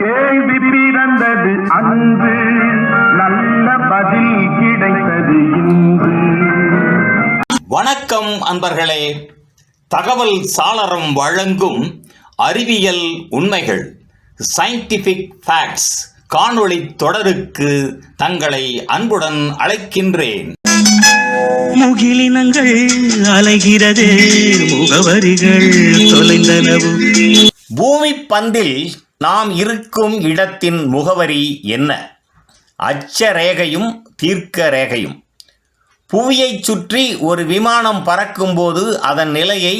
கேள்வி பிறந்தது அன்று நல்ல பதில் கிடைத்தது இன்று. வணக்கம் அன்பர்களே. தகவல் சாளரம் வழங்கும் அறிவியல் உண்மைகள் சயின்டிஃபிக் ஃபேக்ட்ஸ் காணொளி தொடருக்கு தங்களை அன்புடன் அழைக்கின்றேன். முகிலினங்கள் அலைகிறது முகவரிகள் தொலைந்தனவு பூமி பந்தில் நாம் இருக்கும் இடத்தின் முகவரி என்ன? அச்சரேகையும் தீர்க்க ரேகையும் புவியைச் சுற்றி ஒரு விமானம் பறக்கும்போது அதன் நிலையை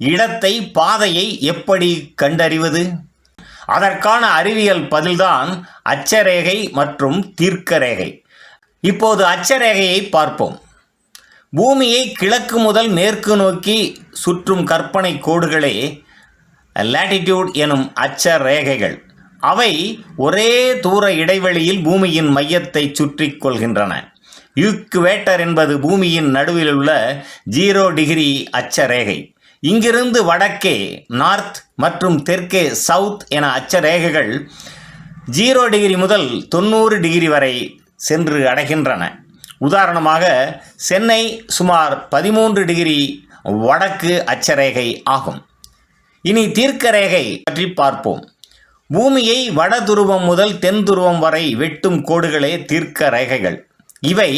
இடத்தை பாதையை எப்படி கண்டறிவது? அதற்கான அறிவியல் பதில்தான் அச்சரேகை மற்றும் தீர்க்க ரேகை இப்போது அச்சரேகையை பார்ப்போம். பூமியை கிழக்கு முதல் மேற்கு நோக்கி சுற்றும் கற்பனை கோடுகளே லேட்டிடியூட் எனும் அச்ச ரேகைகள் அவை ஒரே தூர இடைவெளியில் பூமியின் மையத்தை சுற்றி கொள்கின்றன. யூக்குவேட்டர் என்பது பூமியின் நடுவில் உள்ள ஜீரோ டிகிரி அச்சரேகை. இங்கிருந்து வடக்கே நார்த் மற்றும் தெற்கே சவுத் என அச்சரேகைகள் ஜீரோ டிகிரி முதல் தொண்ணூறு டிகிரி வரை சென்று அடைகின்றன. உதாரணமாக சென்னை சுமார் பதிமூன்று டிகிரி வடக்கு அச்சரேகை ஆகும். இனி தீர்க்க ரேகை பற்றி பார்ப்போம். பூமியை வட துருவம் முதல் தென் துருவம் வரை வெட்டும் கோடுகளே தீர்க்க ரேகைகள் இவை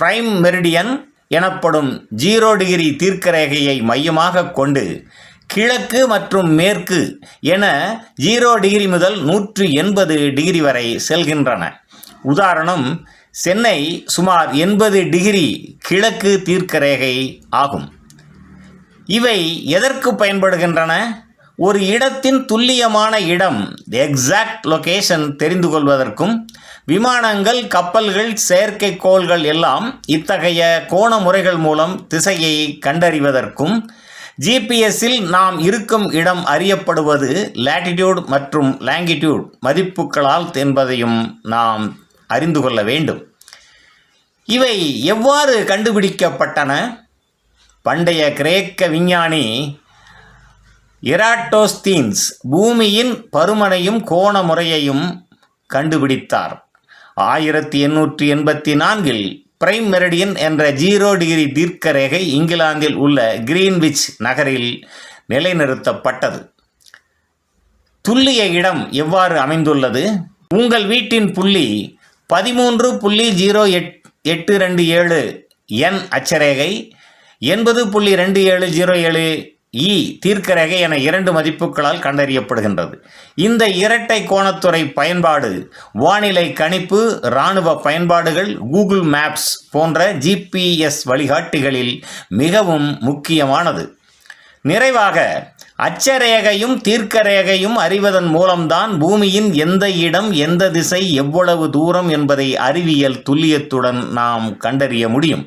பிரைம் மெரிடியன் எனப்படும் ஜீரோ டிகிரி தீர்க்க ரேகையை மையமாக கொண்டு கிழக்கு மற்றும் மேற்கு என ஜீரோ டிகிரி முதல் நூற்று எண்பது டிகிரி வரை செல்கின்றன. உதாரணம் சென்னை சுமார் எண்பது டிகிரி கிழக்கு தீர்க்க ரேகை ஆகும். இவை எதற்கு பயன்படுகின்றன? ஒரு இடத்தின் துல்லியமான இடம் எக்ஸாக்ட் லொகேஷன் தெரிந்து கொள்வதற்கும் விமானங்கள் கப்பல்கள் செயற்கைக்கோள்கள் எல்லாம் இத்தகைய கோண முறைகள் மூலம் திசையை கண்டறிவதற்கும் ஜிபிஎஸ்ஸில் நாம் இருக்கும் இடம் அறியப்படுவது லேட்டிடியூட் மற்றும் லாங்கிடியூட் மதிப்புகளால் என்பதையும் நாம் அறிந்து கொள்ள வேண்டும். இவை எவ்வாறு கண்டுபிடிக்கப்பட்டன? பண்டைய கிரேக்க விஞ்ஞானி இராட்டோஸ்தீன்ஸ் பூமியின் பருமனையும் கோண முறையையும் கண்டுபிடித்தார். ஆயிரத்தி எண்ணூற்றி எண்பத்தி நான்கில் பிரைம் மெரிடியன் என்ற ஜீரோ டிகிரி தீர்க்க ரேகை இங்கிலாந்தில் உள்ள கிரீன்விச் நகரில் நிலைநிறுத்தப்பட்டது. துல்லிய இடம் எவ்வாறு அமைந்துள்ளது? உங்கள் வீட்டின் புள்ளி பதிமூன்று புள்ளி ஜீரோ எட் எட்டு ரெண்டு ஏழு என் அச்சரேகை எண்பது புள்ளி ரெண்டு ஏழு ஜீரோ ஏழு e இ தீர்க்கரேகை என இரண்டு மதிப்புகளால் கண்டறியப்படுகின்றது. இந்த இரட்டை கோணத்துறை பயன்பாடு வானிலை கணிப்பு இராணுவ பயன்பாடுகள் கூகுள் மேப்ஸ் போன்ற ஜிபிஎஸ் வழிகாட்டிகளில் மிகவும் முக்கியமானது. நிறைவாக அச்சரேகையும் தீர்க்கரேகையும் அறிவதன் மூலம்தான் பூமியின் எந்த இடம் எந்த திசை எவ்வளவு தூரம் என்பதை அறிவியல் துல்லியத்துடன் நாம் கண்டறிய முடியும்.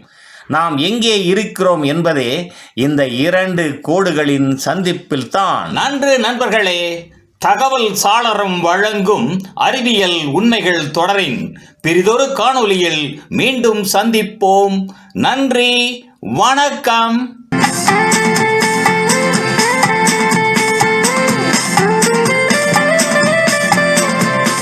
நாம் எங்கே இருக்கிறோம் என்பதே இந்த இரண்டு கோடுகளின் சந்திப்பில்தான். நன்று நண்பர்களே தகவல் சாளரம் வழங்கும் அறிவியல் உண்மைகள் தொடரின் பெரிதொரு காணொளியில் மீண்டும் சந்திப்போம். நன்றி வணக்கம்.